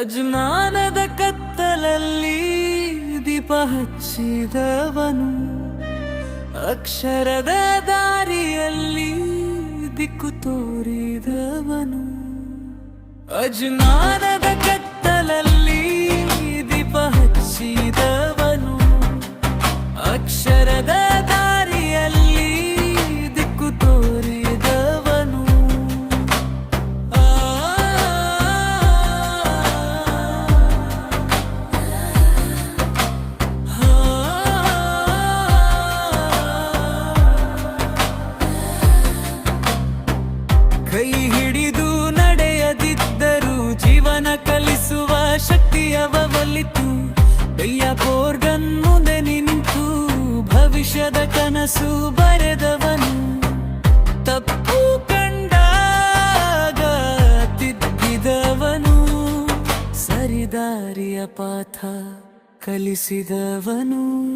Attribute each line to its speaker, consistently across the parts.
Speaker 1: ಅಜ್ಞಾನದ ಕತ್ತಲಲ್ಲಿ ದೀಪ ಹಚ್ಚಿದವನು. ಅಕ್ಷರದ ದಾರಿಯಲ್ಲಿ ದಿಕ್ಕು ತೋರಿದವನು. ಅಜ್ಞಾನದ ಕತ್ತಲಲ್ಲಿ ದೀಪ ಹಚ್ಚಿದವನು. ಅಕ್ಷರದ ಕೈ ಹಿಡಿದು ನಡೆಯದಿದ್ದರೂ ಜೀವನ ಕಲಿಸುವ ಶಕ್ತಿಯವ ಒಲಿತು ಬೋರ್ಗನ್ ಮುಂದೆ ನಿಂತು ಭವಿಷ್ಯದ ಕನಸು ಬರೆದವನು. ತಪ್ಪು ಕಂಡಾಗ ತಿದ್ದಿದವನು. ಸರಿದಾರಿಯ ಪಾಠ ಕಲಿಸಿದವನು.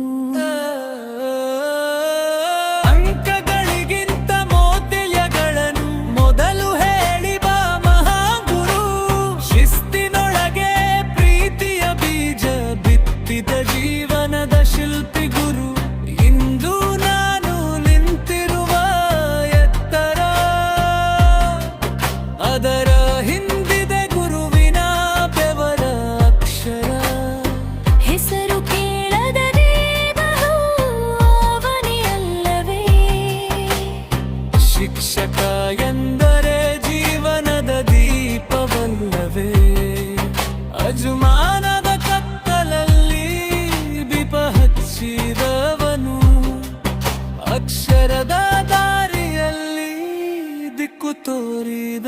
Speaker 1: ಶಿಕ್ಷಕ ಎಂದರೆ ಜೀವನದ ದೀಪವಲ್ಲವೇ? ಅಜುಮಾನದ ಕತ್ತಲಲ್ಲಿ ದೀಪ ಹಚ್ಚಿದವನು. ಅಕ್ಷರದ ದಾರಿಯಲ್ಲಿ ದಿಕ್ಕು ತೋರಿದ